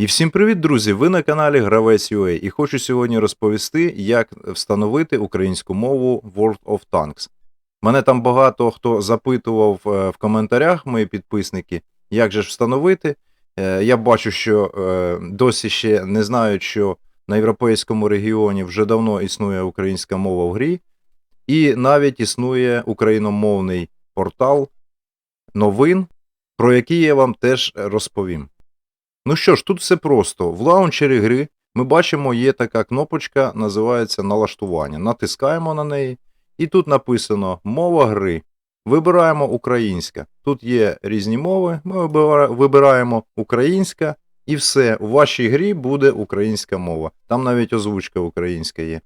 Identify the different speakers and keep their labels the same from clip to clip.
Speaker 1: І всім привіт, друзі! Ви на каналі Гравець UA і хочу сьогодні розповісти, як встановити українську мову World of Tanks. Мене там багато хто запитував е, в коментарях, мої підписники, як же ж встановити. Е, Я бачу, що е, досі ще не знають, що на європейському регіоні вже давно існує українська мова в грі, і навіть існує україномовний портал новин, про який я вам теж розповім. Ну що ж, тут все просто. В лаунчері гри ми бачимо, є така кнопочка, називається налаштування. Натискаємо на неї, і тут написано мова гри. Вибираємо українська. Тут є різні мови. Ми вибираємо українська, і все. У вашій грі буде українська мова. Там навіть озвучка українська є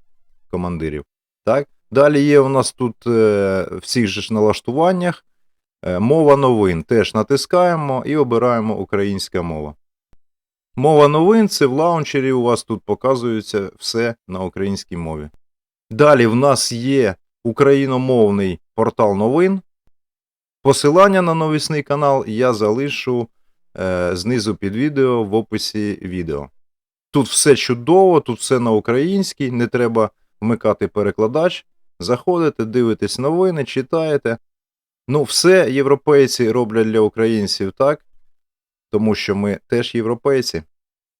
Speaker 1: командирів. Так? Далі є у нас тут е, в цих же ж налаштуваннях е, мова новин. Теж натискаємо і обираємо українська мова. Мова новин це в лаунчері у вас тут показується все на українській мові. Далі в нас є україномовний портал новин. Посилання на новісний канал я залишу е, знизу під відео в описі відео. Тут все чудово, тут все на українській, не треба вмикати перекладач. Заходите, дивитесь новини, читаєте. Ну, все європейці роблять для українців так, тому що ми теж європейці.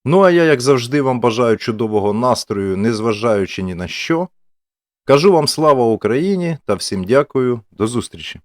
Speaker 1: Ну а я, як завжди, вам бажаю чудового настрою, незважаючи ні на що. Кажу вам слава Україні та всім дякую, до зустрічі!